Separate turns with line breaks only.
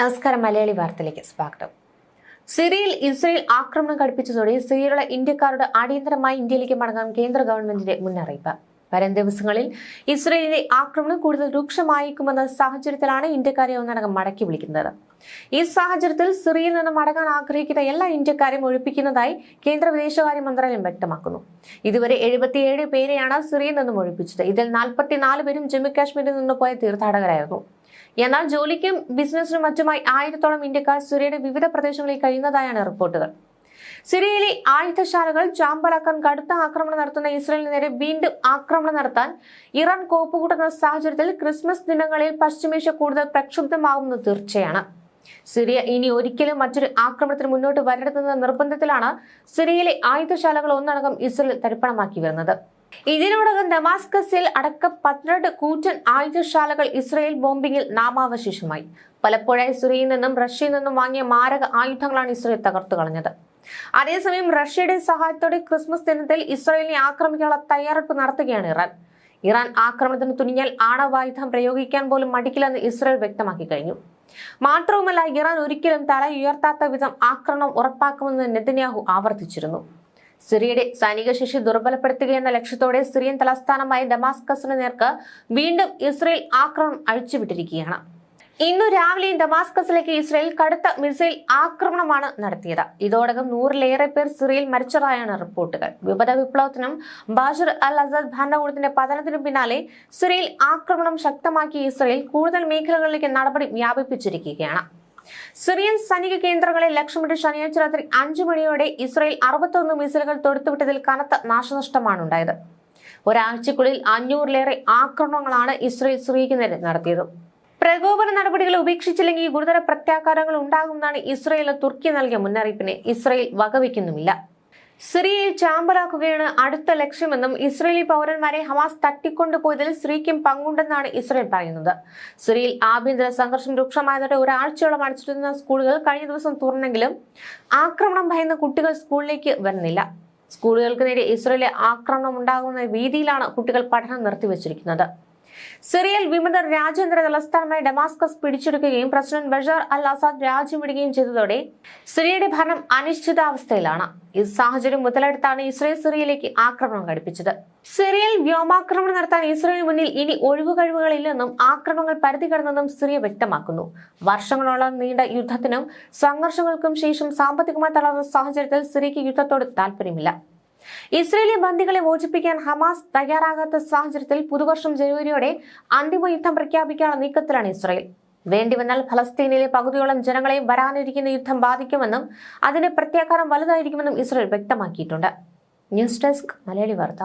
നമസ്കാരം മലയാളി വാർത്തയിലേക്ക് സ്വാഗതം. സിറിയയിൽ ഇസ്രയേൽ ആക്രമണം കടുപ്പിച്ചതോടെ സിറിയയിലുള്ള ഇന്ത്യക്കാരുടെ അടിയന്തരമായി ഇന്ത്യയിലേക്ക് മടങ്ങാൻ കേന്ദ്ര ഗവൺമെന്റിന്റെ മുന്നറിയിപ്പ്. വരും ദിവസങ്ങളിൽ ഇസ്രയേലിന്റെ ആക്രമണം കൂടുതൽ രൂക്ഷമായേക്കുമെന്ന സാഹചര്യത്തിലാണ് ഇന്ത്യക്കാരെ ഒന്നടങ്കം മടക്കി വിളിക്കുന്നത്. ഈ സാഹചര്യത്തിൽ സിറിയയിൽ നിന്ന് മടങ്ങാൻ ആഗ്രഹിക്കുന്ന എല്ലാ ഇന്ത്യക്കാരെയും ഒഴിപ്പിക്കുന്നതായി കേന്ദ്ര വിദേശകാര്യ മന്ത്രാലയം വ്യക്തമാക്കുന്നു. ഇതുവരെ എഴുപത്തിയേഴ് പേരെയാണ് സിറിയയിൽ നിന്നും ഒഴിപ്പിച്ചത്. ഇതിൽ നാൽപ്പത്തിനാല് പേരും ജമ്മു കാശ്മീരിൽ നിന്ന് പോയ തീർത്ഥാടകരായിരുന്നു. എന്നാൽ ജോലിക്കും ബിസിനസിനും മറ്റുമായി ആയിരത്തോളം ഇന്ത്യക്കാർ സിറിയയുടെ വിവിധ പ്രദേശങ്ങളിൽ കഴിയുന്നതായാണ് റിപ്പോർട്ടുകൾ. സിറിയയിലെ ആയുധശാലകൾ ചാമ്പലാക്കാൻ കടുത്ത ആക്രമണം നടത്തുന്ന ഇസ്രയേലിന് നേരെ വീണ്ടും ആക്രമണം നടത്താൻ ഇറാൻ കോപ്പുകൂട്ടുന്ന സാഹചര്യത്തിൽ ക്രിസ്മസ് ദിനങ്ങളിൽ പശ്ചിമേഷ്യ കൂടുതൽ പ്രക്ഷുബ്ധമാകുന്നത് തീർച്ചയാണ്. സിറിയ ഇനി ഒരിക്കലും മറ്റൊരു ആക്രമണത്തിന് മുന്നോട്ട് വരരുതെന്ന നിർബന്ധത്തിലാണ് സിറിയയിലെ ആയുധശാലകൾ ഒന്നടങ്കം ഇസ്രയേൽ തരിപ്പണമാക്കി വരുന്നത്. ഇതിനോടകം ഡമാസ്കസിൽ അടക്കം പന്ത്രണ്ട് കൂറ്റൻ ആയുധശാലകൾ ഇസ്രയേൽ ബോംബിംഗിൽ നാമാവശേഷമായി. പലപ്പോഴായി സിറിയയിൽ നിന്നും റഷ്യയിൽ നിന്നും വാങ്ങിയ മാരക ആയുധങ്ങളാണ് ഇസ്രയേൽ തകർത്തു കളഞ്ഞത് അതേസമയം റഷ്യയുടെ സഹായത്തോടെ ക്രിസ്മസ് ദിനത്തിൽ ഇസ്രായേലിനെ ആക്രമിക്കാനുള്ള തയ്യാറെടുപ്പ് നടത്തുകയാണ് ഇറാൻ. ഇറാൻ ആക്രമണത്തിന് തുനിഞ്ഞാൽ ആണവായുധം പ്രയോഗിക്കാൻ പോലും മടിക്കില്ലെന്ന് ഇസ്രായേൽ വ്യക്തമാക്കി കഴിഞ്ഞു. മാത്രവുമല്ല ഇറാൻ ഒരിക്കലും തല ഉയർത്താത്ത വിധം ആക്രമണം ഉറപ്പാക്കുമെന്ന് നെതന്യാഹു ആവർത്തിച്ചിരുന്നു. സിറിയയുടെ സൈനിക ശേഷി ദുർബലപ്പെടുത്തുകയെന്ന ലക്ഷ്യത്തോടെ സിറിയൻ തലസ്ഥാനമായ ഡമാസ്കസിന് നേർക്ക് വീണ്ടും ഇസ്രയേൽ ആക്രമണം അഴിച്ചുവിട്ടിരിക്കുകയാണ്. ഇന്നു രാവിലെ ഡമാസ്കസിലേക്ക് ഇസ്രയേൽ കടുത്ത മിസൈൽ ആക്രമണമാണ് നടത്തിയത്. ഇതോടകം നൂറിലേറെ പേർ സിറിയയിൽ മരിച്ചതായാണ് റിപ്പോർട്ടുകൾ. വിപത വിപ്ലവത്തിനും ബാഷർ അൽ അസദ് ഭരണകൂടത്തിന്റെ പതനത്തിനും പിന്നാലെ സിറിയയിൽ ആക്രമണം ശക്തമാക്കി ഇസ്രയേൽ കൂടുതൽ മേഖലകളിലേക്ക് നടപടി വ്യാപിപ്പിച്ചിരിക്കുകയാണ്. സിറിയൻ സൈനിക കേന്ദ്രങ്ങളെ ലക്ഷ്യമിട്ട് ശനിയാഴ്ച രാത്രി അഞ്ചു മണിയോടെ ഇസ്രയേൽ അറുപത്തൊന്ന് മിസൈലുകൾ തൊടുത്തുവിട്ടതിൽ കനത്ത നാശനഷ്ടമാണ് ഉണ്ടായത്. ഒരാഴ്ചക്കുള്ളിൽ അഞ്ഞൂറിലേറെ ആക്രമണങ്ങളാണ് ഇസ്രയേൽ സിറിയയ്ക്ക് നേരെ നടത്തിയത്. പ്രകോപന നടപടികൾ ഉപേക്ഷിച്ചില്ലെങ്കിൽ ഗുരുതര പ്രത്യാഘാതങ്ങൾ ഉണ്ടാകുമെന്നാണ് ഇസ്രയേൽ തുർക്കി നൽകിയ മുന്നറിയിപ്പിനെ ഇസ്രയേൽ വകവയ്ക്കുന്നുമില്ല സിറിയയിൽ ചാമ്പലാക്കുകയാണ് അടുത്ത ലക്ഷ്യമെന്നും ഇസ്രയേലി പൗരന്മാരെ ഹമാസ് തട്ടിക്കൊണ്ടുപോയതിൽ സ്ത്രീക്കും പങ്കുണ്ടെന്നാണ് ഇസ്രയേൽ പറയുന്നത്. സിറിയയിൽ ആഭ്യന്തര സംഘർഷം രൂക്ഷമായതോടെ ഒരാഴ്ചയോളം അടച്ചിരുന്ന സ്കൂളുകൾ കഴിഞ്ഞ ദിവസം തുറന്നെങ്കിലും ആക്രമണം ഭയന്ന കുട്ടികൾ സ്കൂളിലേക്ക് വരുന്നില്ല. സ്കൂളുകൾക്ക് നേരെ ഇസ്രയേലിലെ ആക്രമണം ഉണ്ടാകുന്ന രീതിയിലാണ് കുട്ടികൾ പഠനം നിർത്തിവച്ചിരിക്കുന്നത്. സിറിയൽ വിമതർ രാജ്യാന്തര തലസ്ഥാനമായ ഡമാസ്കസ് പിടിച്ചെടുക്കുകയും പ്രസിഡന്റ് ബഷാർ അൽ അസാദ് രാജ്യം വിടുകയും ചെയ്തതോടെ സിറിയയുടെ ഭരണം അനിശ്ചിതാവസ്ഥയിലാണ്. ഈ സാഹചര്യം മുതലെടുത്താണ് ഇസ്രയേൽ സിറിയയിലേക്ക് ആക്രമണം ഘടിപ്പിച്ചത്. സിറിയയിൽ വ്യോമാക്രമണം നടത്താൻ ഇസ്രയേലിന് മുന്നിൽ ഇനി ഒഴിവുകഴിവുകളില്ലെന്നും ആക്രമണങ്ങൾ പരിധി കടന്നെന്നും സിറിയ വ്യക്തമാക്കുന്നു. വർഷങ്ങളോളം നീണ്ട യുദ്ധത്തിനും സംഘർഷങ്ങൾക്കും ശേഷം സാമ്പത്തികമായി തളർന്ന സാഹചര്യത്തിൽ സിറിയയ്ക്ക് യുദ്ധത്തോട് താല്പര്യമില്ല ഇസ്രയേലി ബന്ദികളെ മോചിപ്പിക്കാൻ ഹമാസ് തയ്യാറാകാത്ത സാഹചര്യത്തിൽ പുതുവർഷം ജനുവരിയോടെ അന്തിമ യുദ്ധം പ്രഖ്യാപിക്കാനുള്ള നീക്കത്തിലാണ് ഇസ്രയേൽ. വേണ്ടിവന്നാൽ ഫലസ്തീനിലെ പകുതിയോളം ജനങ്ങളെയും വരാനിരിക്കുന്ന യുദ്ധം ബാധിക്കുമെന്നും അതിന്റെ പ്രത്യാഘാതം വലുതായിരിക്കുമെന്നും ഇസ്രയേൽ വ്യക്തമാക്കിയിട്ടുണ്ട്. News desk Malayali Vartha.